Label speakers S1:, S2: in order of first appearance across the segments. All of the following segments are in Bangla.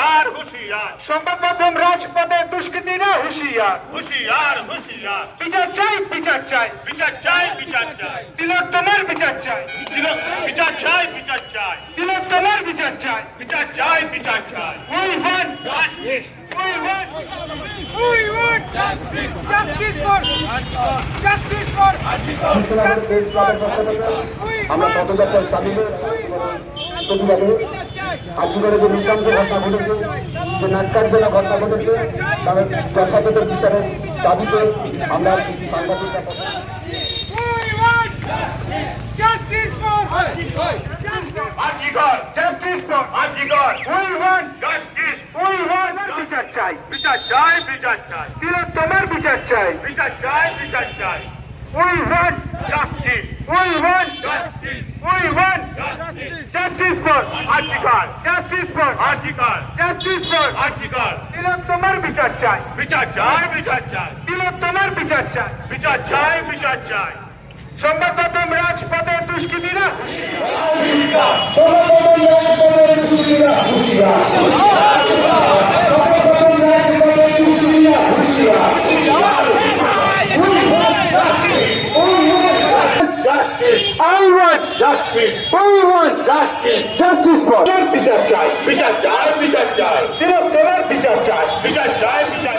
S1: হুশিয়ার হুশিয়ার।
S2: সংবাদ মাধ্যম রাজপথে দুষ্কৃতীরা হুঁশিয়ার।
S1: হুশিয়ার হুশিয়ার।
S2: বিচার চাই বিচার চাই।
S1: বিচার চাই বিচার চাই।
S2: তিলক তোমার বিচার চাই।
S1: তিলক বিচার চাই বিচার চাই।
S2: তিলক তোমার বিচার চাই।
S1: বিচার চাই বিচার চাই। Justice!
S2: we want
S3: We want justice! Justice for Justice for Justice for
S4: আমরা পদযাত্রার দাবিতে প্রতিবাদে আজীবনে যে নৃশংস ঘটনা ঘটেছে যে নাট্যার্জনা ঘটনা ঘটেছে তার যথাযথ বিচারের দাবিতে আমরা সাংবাদিকরা
S3: justice for justice
S2: justice for
S1: RG Kar
S2: we want
S1: justice
S2: we want বিচার চাই।
S1: বিচার চাই বিচার চাই।
S2: তিলক তোমার বিচার চাই।
S1: বিচার চাই বিচার চাই।
S2: We want
S1: justice
S2: we want
S1: justice
S2: we want
S1: justice
S2: justice for
S1: RG Kar
S2: justice for
S1: RG Kar
S2: justice for
S1: RG Kar
S2: তিলক তোমার বিচার চাই
S1: বিচার চাই বিচার চাই
S2: তিলক তোমার বিচার চাই
S1: বিচার চাই বিচার চাই
S2: সংবাদ মাধ্যম রাজপথে দুষ্কৃতীরা হুঁশিয়ার
S1: justice justice
S2: want?
S1: Justice
S2: justice for? বিচার চাই
S1: বিচার চাই বিচার চাই
S2: তোমার বিচার চাই
S1: বিচার চাই বিচার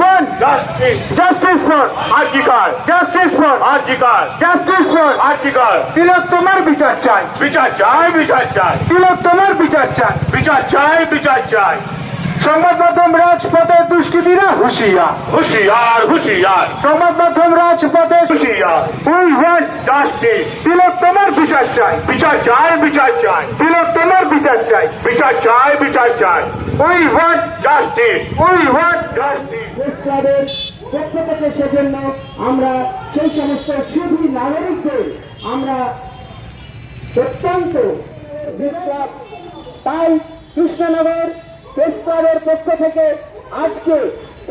S2: want?
S1: Justice
S2: justice for?
S1: RG Kar
S2: justice for?
S1: RG Kar
S2: justice for?
S1: RG Kar
S2: তিলক তোমার বিচার চাই
S1: বিচার চাই বিচার চাই
S2: তিলক তোমার বিচার চাই
S1: বিচার চাই বিচার চাই
S2: সংবাদ মাধ্যম রাজপথে দুষ্কৃতীরা হুঁশিয়ার।
S1: হুশিয়ার হুশিয়ার।
S2: সংবাদ মাধ্যম রাজপথে
S1: হুশিয়ার।
S2: We want
S1: জাস্টিস
S2: তিলক তোমার বিচার চাই
S1: বিচার চাই বিচার চাই
S2: তিলক তোমার বিচার চাই
S1: বিচার চাই বিচার চাই
S2: we want
S1: justice
S2: we want
S1: justice
S5: পক্ষ থেকে সেজন্য আমরা সেই সমস্ত সুধী নাগরিকদের আমরা অত্যন্ত বিশ্বাস। তাই কৃষ্ণনগর প্রেস পক্ষ থেকে আজকে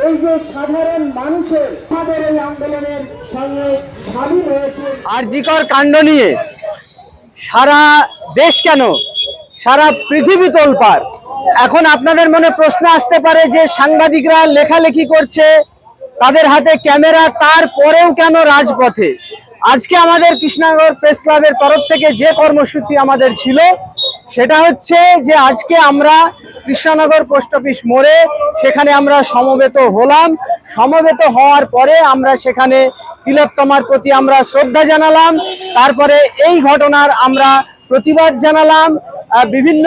S5: এই যে সাধারণ মানুষের আমাদের এই আন্দোলনের সঙ্গে সামিল হয়েছে।
S6: আরজিকর কাণ্ড নিয়ে সারা দেশ কেন? সারা পৃথিবী তোলপার এখন আপনাদের মনে প্রশ্ন আসতে পারে যে সাংবাদিকরা লেখালেখি করছে, তাদের হাতে ক্যামেরা তারপরেও কেন রাজপথে? আজকে আমাদের কৃষ্ণনগর প্রেস ক্লাবের তরফ থেকে যে কর্মসূচি আমাদের ছিল, সেটা হচ্ছে যে আজকে আমরা কৃষ্ণনগর পোস্ট অফিস মোড়ে সেখানে আমরা সমবেত হলাম। সমবেত হওয়ার পরে আমরা সেখানে তিলোত্তমার প্রতি আমরা শ্রদ্ধা জানালাম। তারপরে এই ঘটনার আমরা প্রতিবাদ জানালাম। বিভিন্ন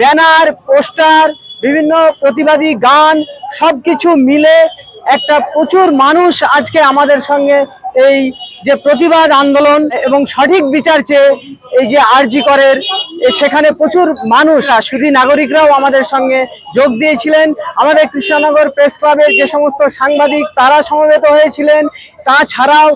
S6: ব্যানার, পোস্টার, বিভিন্ন প্রতিবাদী গান সব কিছু মিলে একটা প্রচুর মানুষ আজকে আমাদের সঙ্গে এই যে প্রতিবাদ আন্দোলন এবং সঠিক বিচার চেয়ে এই যে আরজি করের সেখানে প্রচুর মানুষ, আর শুধু নাগরিকরাও আমাদের সঙ্গে যোগ দিয়েছিলেন। আমাদের কৃষ্ণনগর প্রেস ক্লাবের যে সমস্ত সাংবাদিক, তারা সমবেত হয়েছিলেন। তাছাড়াও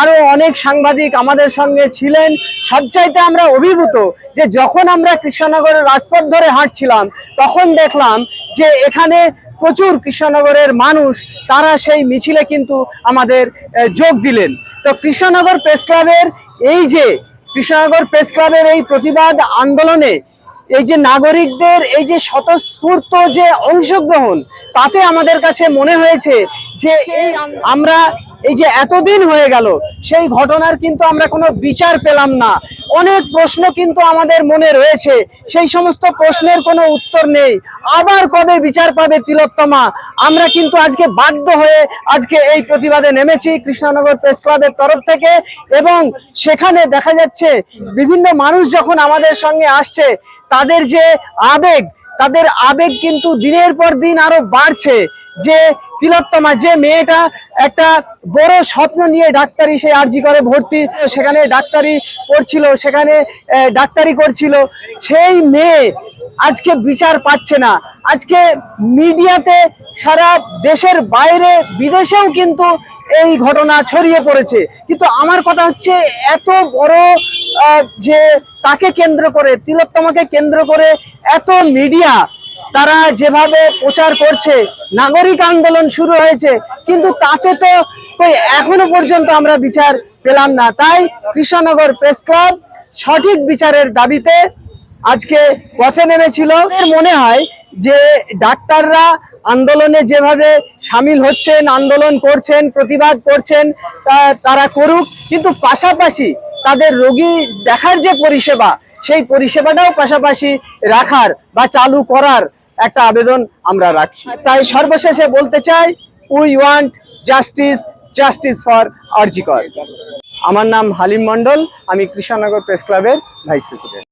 S6: আরও অনেক সাংবাদিক আমাদের সঙ্গে ছিলেন। সবচাইতে আমরা অভিভূত যে যখন আমরা কৃষ্ণনগরের রাজপথ ধরে হাঁটছিলাম, তখন দেখলাম যে এখানে প্রচুর কৃষ্ণনগরের মানুষ, তারা সেই মিছিলে কিন্তু আমাদের যোগ দিলেন। তো কৃষ্ণনগর প্রেস ক্লাবের এই যে কৃষ্ণনগর প্রেস ক্লাবের এই প্রতিবাদ আন্দোলনে এই যে নাগরিকদের এই যে স্বতঃস্ফূর্ত যে অংশগ্রহণ, তাতে আমাদের কাছে মনে হয়েছে যে এই আমরা এই যে এতদিন হয়ে গেল, সেই ঘটনার কিন্তু আমরা কোনো বিচার পেলাম না। অনেক প্রশ্ন কিন্তু আমাদের মনে রয়েছে, সেই সমস্ত প্রশ্নের কোনো উত্তর নেই। আবার কবে বিচার পাবে তিলোত্তমা? আমরা কিন্তু আজকে বাধ্য হয়ে আজকে এই প্রতিবাদে নেমেছি কৃষ্ণনগর প্রেস ক্লাবের তরফ থেকে এবং সেখানে দেখা যাচ্ছে বিভিন্ন মানুষ যখন আমাদের সঙ্গে আসছে, তাদের যে আবেগ, তাদের আবেগ কিন্তু দিনের পর দিন আরও বাড়ছে যে তিলোত্তমা, যে মেয়েটা একটা বড় স্বপ্ন নিয়ে ডাক্তারি সে আরজি করে, ভর্তি, সেখানে ডাক্তারি পড়ছিল সেখানে ডাক্তারি করছিল, সেই মেয়ে আজকে বিচার পাচ্ছে না। আজকে মিডিয়াতে সারা দেশের বাইরে, বিদেশেও কিন্তু এই ঘটনা ছড়িয়ে পড়েছে। কিন্তু আমার কথা হচ্ছে, এত বড় যে তাকে কেন্দ্র করে, তিলোত্তমাকে কেন্দ্র করে এত মিডিয়া তারা যেভাবে প্রচার করছে, নাগরিক আন্দোলন শুরু হয়েছে, কিন্তু তাতে তো এখনও পর্যন্ত আমরা বিচার পেলাম না। তাই কৃষ্ণনগর প্রেস ক্লাব সঠিক বিচারের দাবিতে আজকে পথে নেমেছিল। এর মনে হয় যে ডাক্তাররা আন্দোলনে যেভাবে সামিল হচ্ছেন, আন্দোলন করছেন, প্রতিবাদ করছেন তারা করুক, কিন্তু পাশাপাশি তাদের রোগী দেখার যে পরিষেবা, সেই পরিষেবাটাও পাশাপাশি রাখার বা চালু করার একটা আবেদন আমরা রাখছি। তাই সর্বশেষে বলতে চাই we want justice justice for RG Kar আমার নাম হালিম মন্ডল আমি কৃষ্ণনগর প্রেস ক্লাবের ভাইস প্রেসিডেন্ট